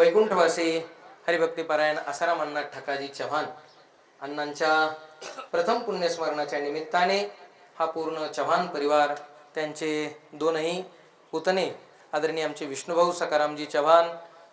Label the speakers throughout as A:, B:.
A: वैकुंठवासी हरिभक्तीपरायण आसाराम अण्णा ठकाजी चव्हाण अण्णांच्या प्रथम पुण्यस्मरणाच्या निमित्ताने हा पूर्ण चव्हाण परिवार त्यांचे दोनही पुतणे आदरणीय आमचे विष्णुभाऊ सकारामजी चव्हाण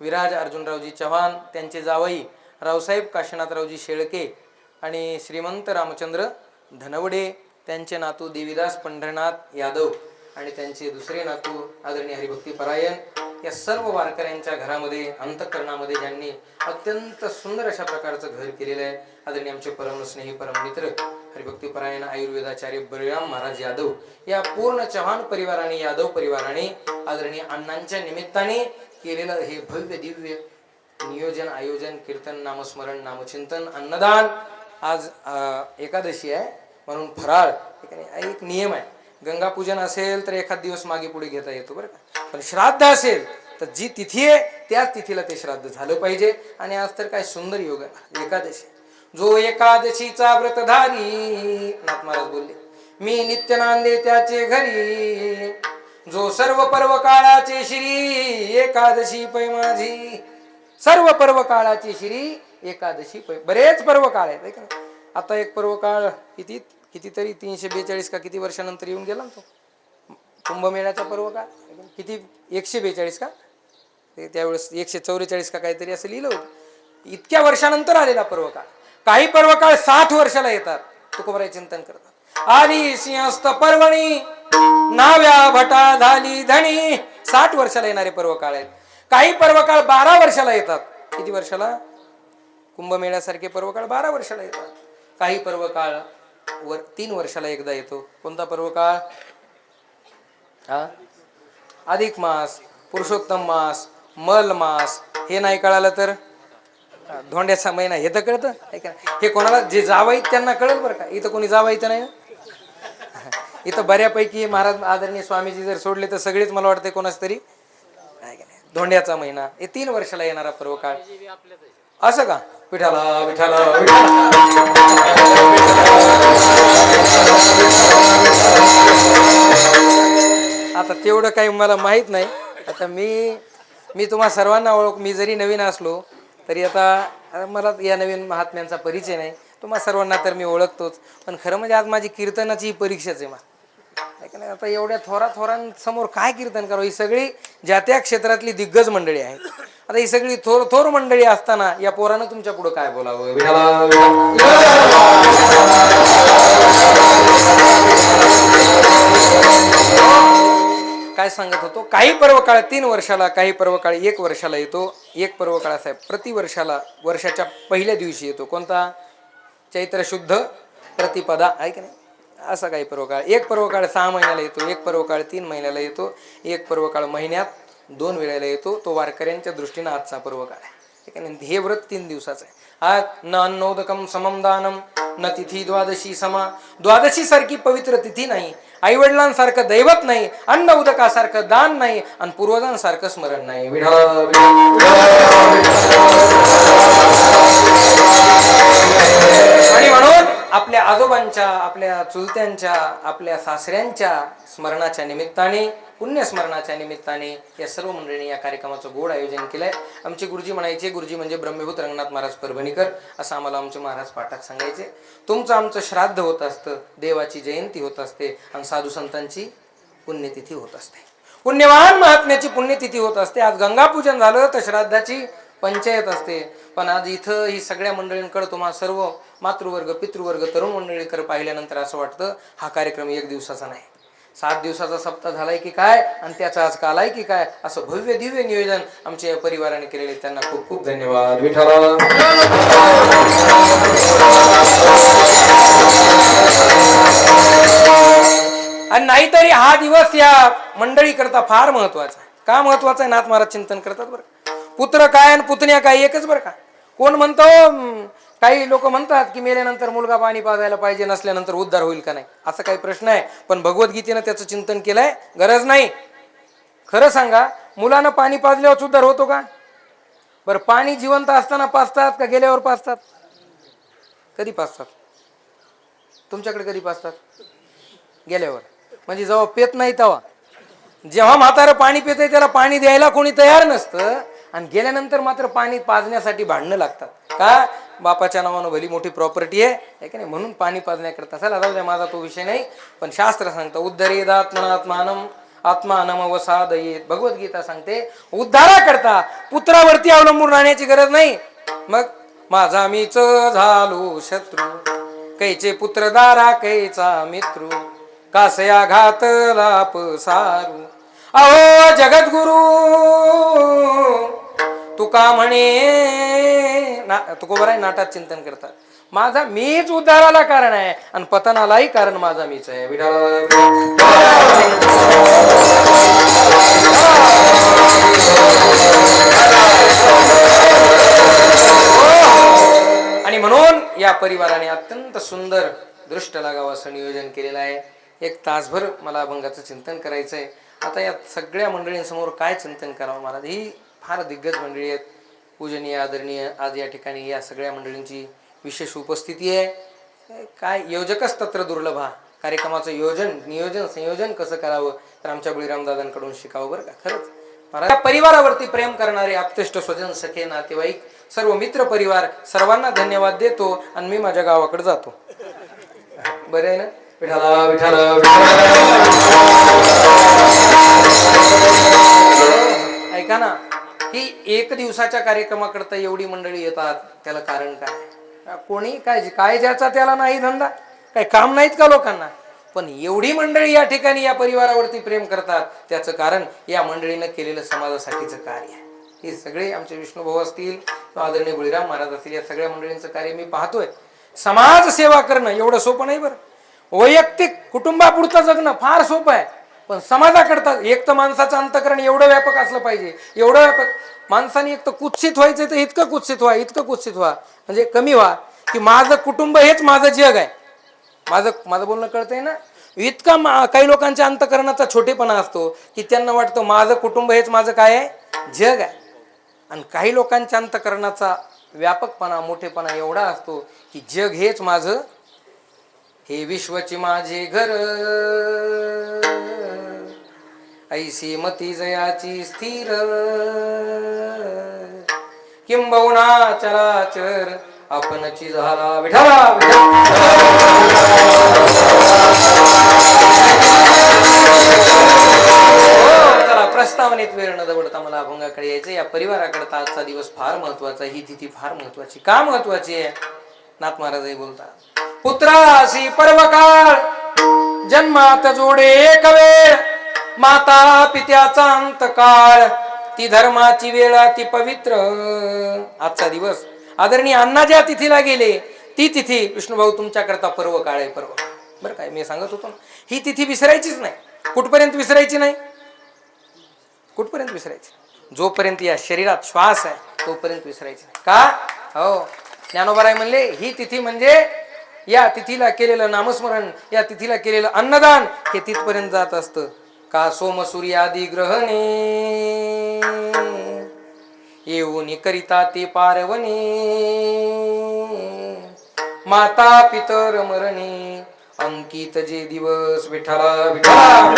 A: विराज अर्जुनरावजी चव्हाण त्यांचे जावई रावसाहेब काशीनाथरावजी शेळके आणि श्रीमंत रामचंद्र धनवडे त्यांचे नातू देवीदास पंढरनाथ यादव आणि त्यांचे दुसरे नातू आदरणीय हरिभक्ती परायण या सर्व वारकऱ्यांच्या घरामध्ये अंतकरणामध्ये ज्यांनी अत्यंत सुंदर अशा प्रकारचं घर केलेलं आहे. आदरणीय आमचे परमस्नेही परममित्र हरिभक्ती परायण आयुर्वेदाचार्य बळीराम महाराज यादव या पूर्ण चव्हाण परिवाराने यादव परिवाराने आदरणीय अण्णांच्या निमित्ताने केलेलं हे भव्य दिव्य नियोजन आयोजन कीर्तन नामस्मरण नामचिंतन अन्नदान आज एकादशी आहे. म्हणून फराळ एक नियम आहे. गंगा पूजन असेल तर एखाद दिवस मागे पुढे घेता येतो बरं का? पण श्राद्ध असेल तर जी तिथी आहे त्याच तिथीला ते श्राद्ध झालं पाहिजे. आणि आज तर काय सुंदर योग आहे. एकादशी. जो एकादशीचा व्रतधारी नाथ महाराज बोलले मी नित्य नांदे त्याचे घरी. जो सर्व पर्व काळाचे श्री एकादशी पै माझी. सर्व पर्व काळाची श्री एकादशी पै बरेच पर्व काळ आहेत का आता एक पर्व काळ किती? कितीतरी तीनशे बेचाळीस का किती वर्षानंतर येऊन गेला ना तो? कुंभमेळ्याचा पर्व काळ का? किती? एकशे बेचाळीस का? ते त्यावेळेस एकशे चौवेचाळीस का काहीतरी असं लिहिलं होतं. इतक्या वर्षानंतर आलेला पर्व काळ काही पर्व काळ साठ वर्षाला येतात. तुकोबराय चिंतन करतात. आली सिंहस्त पर्वणी नाव्या भटा झाली धनी साठ वर्षाला येणारे पर्व काळ आहेत. काही पर्व काळ बारा वर्षाला येतात. किती वर्षाला? कुंभमेळ्यासारखे पर्व काळ बारा वर्षाला येतात. काही पर्व काळ वर तीन वर्षाला एकदा येतो. कोणता पर्व काळ हा? अधिक मास पुरुषोत्तम मास मल मास हे नाही कळालं तर? धोंड्याचा महिना हे तर कळतं? हे कोणाला जे जावाई त्यांना कळेल बरं का? इथं कोणी जावाईत नाही इथं बऱ्यापैकी महाराज आदरणीय स्वामीजी जर सोडले तर सगळेच मला वाटते कोणाच तरी? धोंड्याचा महिना. हे तीन वर्षाला येणारा पर्व काळ असं का? विठाला विठाला विठाला आता तेवढं काही मला माहीत नाही. आता मी मी तुम्हा सर्वांना ओळख मी जरी नवीन असलो तरी आता मला या नवीन महात्म्यांचा परिचय नाही. तुम्हा सर्वांना तर मी ओळखतोच. पण खरं म्हणजे आज माझी कीर्तनाची ही परीक्षाच आहे मा नाही? आता एवढ्या थोरा थोरांसमोर काय कीर्तन करावं? ही सगळी ज्या त्या क्षेत्रातली दिग्गज मंडळी आहेत. आता ही सगळी थोर थोर मंडळी असताना या पोरानं तुमच्या पुढं काय बोलावं? काय सांगत होतो? काही पर्व काळ तीन वर्षाला काही पर्व काळ एक वर्षाला येतो. एक पर्व काळ असा आहे प्रतिवर्षाला वर्षाच्या पहिल्या दिवशी येतो. कोणता? चैत्र शुद्ध प्रतिपदा आहे की नाही? असा काही पर्व काळ एक पर्व काळ सहा महिन्याला येतो एक पर्व काळ तीन महिन्याला येतो एक पर्व काळ महिन्यात दोन वेळेला येतो तो वारकऱ्यांच्या दृष्टीनं आजचा पर्व काळ आहे ठीक आहे ना? हे व्रत तीन दिवसाचं आहे. आज न अन्नोदकम समम दानम न तिथी द्वादशी समा. द्वादशी सारखी पवित्र तिथी नाही. आई वडिलांसारखं दैवत नाही अन्न उदकासारखं दान नाही आणि पूर्वजांसारखं स्मरण नाही. आणि म्हणून आपल्या आजोबांच्या आपल्या चुलत्यांच्या आपल्या सासऱ्यांच्या स्मरणाच्या निमित्ताने पुण्यस्मरणाच्या निमित्ताने या सर्व मंडळींनी या कार्यक्रमाचं गोड आयोजन केलंय. आमचे गुरुजी म्हणायचे गुरुजी म्हणजे ब्रह्मभूत रंगनाथ महाराज परभणीकर असं आम्हाला आमचे महाराज पाठात सांगायचे. तुमचं आमचं श्राद्ध होत असतं देवाची जयंती होत असते आणि साधू संतांची पुण्यतिथी होत असते. पुण्यवान महात्म्याची पुण्यतिथी होत असते. आज गंगापूजन झालं तर श्राद्धाची पंचायत असते. पण आज इथं ही सगळ्या मंडळींकडे तुम्हाला सर्व मातृवर्ग पितृवर्ग तरुण मंडळीकडे पाहिल्यानंतर असं वाटतं हा कार्यक्रम एक दिवसाचा नाही. सात दिवसाचा सप्ताह झालाय की काय? आणि त्याचा आज काल आहे की काय? असं भव्य दिव्य नियोजन आमच्या या परिवाराने केलेले त्यांना खूप खूप धन्यवाद. विठाला आणि नाहीतरी हा दिवस या मंडळी करता फार महत्त्वाचा आहे. का महत्त्वाचा आहे? नाथ महाराज चिंतन करतात बरं. पुत्र काय आणि पुतण्या काय? एकच बरं का? कोण म्हणतो काही लोक म्हणतात की मेल्यानंतर मुलगा पाणी पाजायला पाहिजे नसल्यानंतर उद्धार होईल का नाही? असा काही प्रश्न आहे. पण भगवद्गीतेनं त्याचं चिंतन केलंय. गरज नाही. खरं सांगा मुलानं पाणी पाजल्यावर उद्धार होतो का? बरं पाणी जिवंत असताना पाजतात का गेल्यावर पाजतात? कधी पाजतात? तुमच्याकडे कधी पाजतात? गेल्यावर. म्हणजे जेव्हा पेत नाही तेव्हा. जेव्हा म्हातारं पाणी पितंय त्याला पाणी द्यायला कोणी तयार नसतं. आणि गेल्यानंतर मात्र पाणी पाजण्यासाठी भांडणं लागतात. का? बापाच्या नावानं भली मोठी प्रॉपर्टी आहे. आहे की नाही? म्हणून पाणी पाजण्याकरता. चला जाऊ द्या माझा तो विषय नाही. पण शास्त्र सांगतं उद्धरेदात्मनात्मानम आत्मानम वसादयेत भगवद्गीता सांगते उद्धाराकरता पुत्रावरती अवलंबून राहण्याची गरज नाही. मग माझा मीच झालो शत्रू. कैचे पुत्र दारा कैचा मित्रू. कासया घातला सारू. अहो जगद्गुरु! तुका म्हणे ना तुकोबर आहे नाटात चिंतन करतात. माझा मीच उद्धाराला कारण आहे आणि पतनालाही कारण माझा मीच आहे. विठा- आणि म्हणून या परिवाराने अत्यंत सुंदर दृष्ट लागावं असं नियोजन केलेलं आहे. एक तासभर मला अभंगाचं चिंतन करायचं आहे आता या सगळ्या मंडळींसमोर काय चिंतन करावं महाराज ही फार दिग्गज मंडळी आहेत. पूजनीय आदरणीय आज या ठिकाणी या सगळ्या मंडळींची विशेष उपस्थिती आहे. काय योजकच तत्र दुर्लभा कार्यक्रमाचं योजन नियोजन संयोजन कसं करावं तर आमच्या बळीरामदादांकडून शिकावं बरं का? खरंच. महाराज या परिवारावरती प्रेम करणारे आप्तेष्ट स्वजन सखे नातेवाईक सर्व मित्र परिवार सर्वांना धन्यवाद देतो आणि मी माझ्या गावाकडे जातो. बरं आहे ना? विठाला विठाला विठाला. ऐका ना. ही एक दिवसाच्या कार्यक्रमाकरता एवढी मंडळी येतात त्याला कारण काय? कोणी काय काय ज्याचा त्याला नाही धंदा काय काम नाहीत का लोकांना? पण एवढी मंडळी या ठिकाणी या परिवारावरती प्रेम करतात त्याचं कारण या मंडळीनं केलेलं समाजासाठीचं कार्य आहे. हे सगळे आमचे विष्णुभाऊ असतील किंवा आदरणीय बळीराम महाराज असतील या सगळ्या मंडळींचं कार्य मी पाहतोय. समाज सेवा करणं एवढं सोपं नाही बरं. वैयक्तिक कुटुंबापुरतं जगणं फार सोपं आहे. पण समाजाकडता एक तर माणसाचं अंतकरण एवढं व्यापक असलं पाहिजे एवढं व्यापक. माणसाने एक तर कुत्सित व्हायचं तर इतकं कुत्सित व्हा इतकं कुत्सित व्हा. म्हणजे कमी व्हा की माझं कुटुंब हेच माझं जग आहे. माझं माझं बोलणं कळतंय ना? इतका मा- काही लोकांच्या अंतकरणाचा छोटेपणा असतो की त्यांना वाटतं माझं कुटुंब हेच माझं काय आहे? जग आहे. आणि काही लोकांच्या अंतकरणाचा व्यापकपणा मोठेपणा एवढा असतो की जग हेच माझं हे विश्वची माझे घर. ऐसी मती जयाची स्थिर. किंबहुना चराचर आपणची झाला विठाला हो, चला प्रस्तावनेत वेळ न दवडता मला अभंगाकडे यायचं या परिवाराकडता आजचा दिवस फार महत्त्वाचा ही तिथी फार महत्वाची का महत्वाची आहे? नाथ महाराजही बोलतात. पुत्रासी पर्वकाळ जन्मात जोडे एक वेळ. माता पित्याचा अंतकाळ. ती धर्माची वेळ ती पवित्र. आजचा दिवस. आदरणीय अण्णा ज्या तिथीला गेले ती तिथी विष्णुभाऊ तुमच्याकरता पर्व काळ आहे पर्व. बरं काय मी सांगत होतो ना ही तिथी विसरायचीच नाही. कुठपर्यंत विसरायची नाही? कुठपर्यंत विसरायची? जोपर्यंत या शरीरात श्वास आहे तोपर्यंत विसरायची नाही. का? हो. ज्ञानोबराय म्हणले ही तिथी म्हणजे या तिथीला केलेलं नामस्मरण या तिथीला केलेलं अन्नदान हे तिथपर्यंत जात असतं. का सोम सूर्य आदी ग्रहणे? येऊन करिता ते पारवणे. माता पितर मरणे. अंकित जे दिवस विठाला विठाला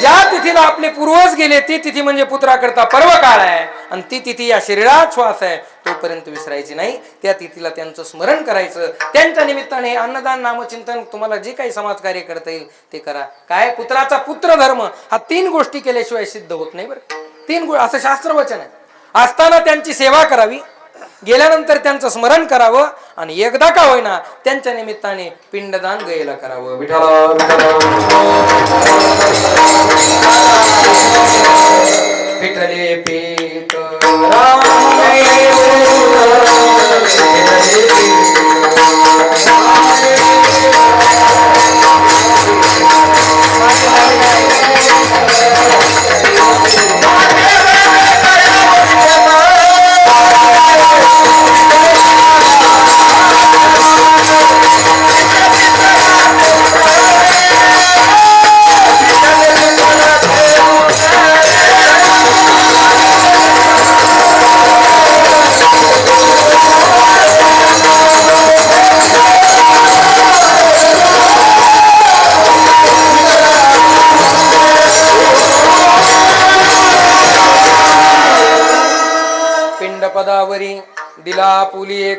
A: ज्या तिथीला आपले पूर्वज गेले ती तिथी म्हणजे पुत्राकरता पर्व काळ आहे. आणि ती तिथी या शरीरात श्वास आहे. तोपर्यंत विसरायची नाही. त्या तिथीला त्यांचं स्मरण करायचं. त्यांच्या निमित्ताने अन्नदान नामचिंतन तुम्हाला जे काही समाज कार्य करता येईल ते करा. काय? पुत्राचा पुत्र धर्म हा तीन गोष्टी केल्याशिवाय सिद्ध होत नाही बरं. तीन गो असं शास्त्रवचन आहे. असताना त्यांची सेवा करावी. गेल्यानंतर त्यांचं स्मरण करावं. आणि एकदा का होईना त्यांच्या निमित्ताने पिंडदान गयला करावं. विठाला विठले
B: Thank
A: you.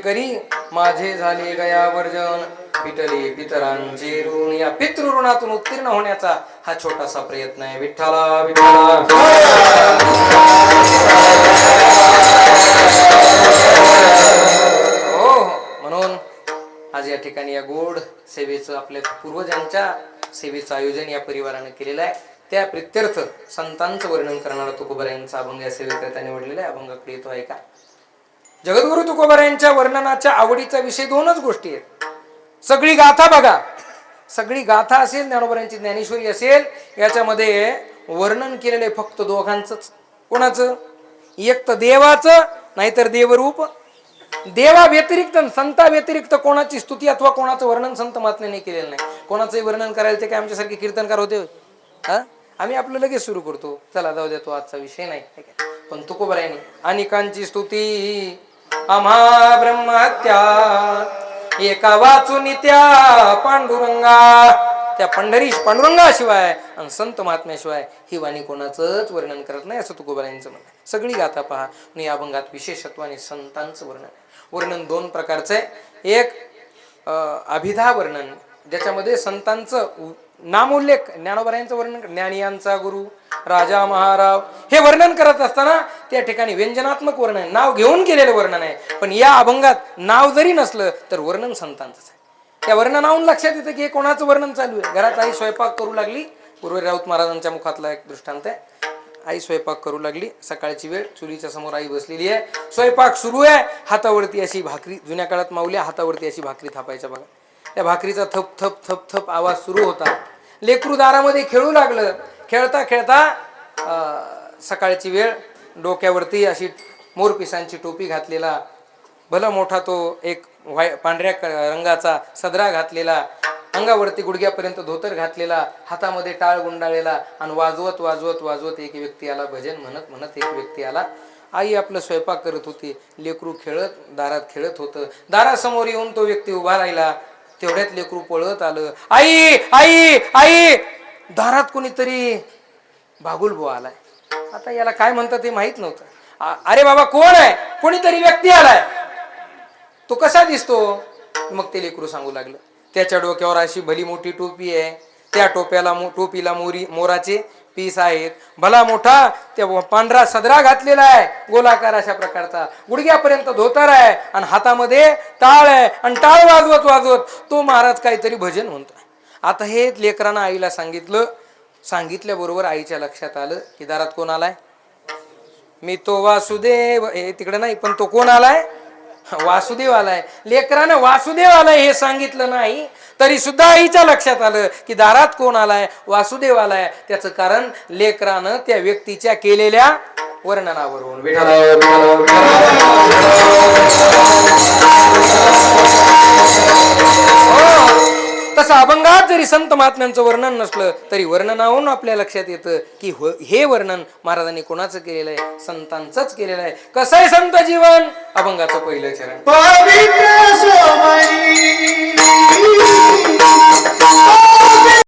A: करी. माझे झाले गया वर्जन. पिटले पितरांचे ऋण. या पितृ ऋणातून उत्तीर्ण होण्याचा हा छोटासा प्रयत्न आहे. विठ्ठला विठ्ठला. हो हो. म्हणून आज या ठिकाणी या गोड सेवेचं आपल्या पूर्वजांच्या सेवेचं आयोजन या परिवाराने केलेलं आहे. त्या प्रित्यर्थ संतांचं वर्णन करणारा तुकोबरायांचा अभंग या सेवेकरिता निवडलेला आहे. अभंगाकडे येतो आहे का? जगद्गुरु तुकोबरायांच्या वर्णनाच्या आवडीचा विषय दोनच गोष्टी आहेत. सगळी गाथा बघा. सगळी गाथा असेल ज्ञानोबरांची ज्ञानेश्वरी असेल याच्यामध्ये वर्णन केलेलं आहे फक्त दोघांचंच. कोणाचं? एक तर देवाचं नाहीतर देवरूप. देवा व्यतिरिक्त संता व्यतिरिक्त कोणाची स्तुती अथवा कोणाचं वर्णन संत महात्म्याने केलेलं नाही. कोणाचंही वर्णन करायला ते काय आमच्यासारखे कीर्तनकार होते? हा? आम्ही आपलं लगेच सुरू करतो. चला जाऊ द्या तो आजचा विषय नाही. ठीक आहे. पण तुकोबरायने अनेकांची स्तुती अमा ब्रह्महत्या. एका वाचून त्या पांडुरंगा त्या पंढरी पांडुरंगाशिवाय आणि संत महात्म्याशिवाय ही वाणी कोणाचंच वर्णन करत नाही असं तुकोबरायांचं म्हणणं सगळी गाथा पहा आणि या अभंगात विशेषत्वाने संतांचं वर्णन आहे. वर्णन दोन प्रकारचं आहे. एक अभिधा वर्णन ज्याच्यामध्ये संतांचं नामोल्लेख ज्ञानोबरायांचं वर्णन ज्ञानियांचा गुरु राजा महाराव हे वर्णन करत असताना त्या ठिकाणी व्यंजनात्मक वर्णन नाव घेऊन केलेलं वर्णन आहे. पण या अभंगात नाव जरी नसलं तर वर्णन संतांचंच आहे. त्या वर्णनाहून लक्षात येतं की हे कोणाचं वर्णन चालू आहे? घरात आई स्वयंपाक करू लागली. पूर्वी राऊत महाराजांच्या मुखातला एक दृष्टांत आहे. आई स्वयंपाक करू लागली. सकाळची वेळ चुलीच्या समोर आई बसलेली आहे. स्वयंपाक सुरू आहे. हातावरती अशी भाकरी जुन्या काळात माऊल्या हातावरती अशी भाकरी थापायच्या बघा. त्या भाकरीचा थप थप थप थप आवाज सुरू होता. लेकरू दारामध्ये खेळू लागलं. खेळता खेळता सकाळची वेळ. डोक्यावरती अशी मोरपिसांची टोपी घातलेला. भला मोठा तो एक व्हाय पांढऱ्या क- रंगाचा सदरा घातलेला. अंगावरती गुडघ्यापर्यंत धोतर घातलेला. हातामध्ये टाळ गुंडाळलेला. आणि वाजवत वाजवत वाजवत एक व्यक्ती आला. भजन म्हणत म्हणत एक व्यक्ती आला. आई आपलं स्वयंपाक करत होती. लेकरू खेळत दारात खेळत होतं. दारासमोर येऊन तो व्यक्ती उभा राहिला. तेवढ्यात लेकरू पळत आलं. आई आई आई! दारात कोणीतरी भागुल आलाय. आता याला काय म्हणतात ते माहीत नव्हतं. अरे बाबा कोण आहे? कोणीतरी व्यक्ती आलाय. तो कसा दिसतो? मग ते लेकरू सांगू लागलं. त्याच्या डोक्यावर अशी भली मोठी टोपी आहे. त्या टोप्याला टोपीला मोरी मोराचे पीस आहेत. भला मोठा त्या पांढरा सदरा घातलेला आहे. गोलाकार अशा प्रकारचा. गुडघ्यापर्यंत धोतर आहे आणि हातामध्ये टाळ आहे. आणि टाळ वाजवत वाजवत तो महाराज काहीतरी भजन म्हणतो. आता हे लेकरानं आईला सांगितलं सांगितल्याबरोबर आईच्या लक्षात आलं की दारात कोण आलाय? मी तो वासुदेव. हे तिकडे नाही पण तो कोण आलाय? वासुदेव आलाय. लेकरानं वासुदेव आलाय हे सांगितलं नाही. तरी सुद्धा आईच्या लक्षात आलं की दारात कोण आलाय? वासुदेव आलाय. त्याचं कारण लेकरानं त्या व्यक्तीच्या केलेल्या वर्णनावरून. विठाला, तसं अभंगात जरी संत महात्म्यांचं वर्णन नसलं तरी वर्णनाहून आपल्या लक्षात येतं की हो- हे वर्णन महाराजांनी कोणाचं केलेलं आहे? संतांचंच केलेलं आहे. कसं आहे संत जीवन? अभंगाचं पहिलं चरण.
B: पवित्र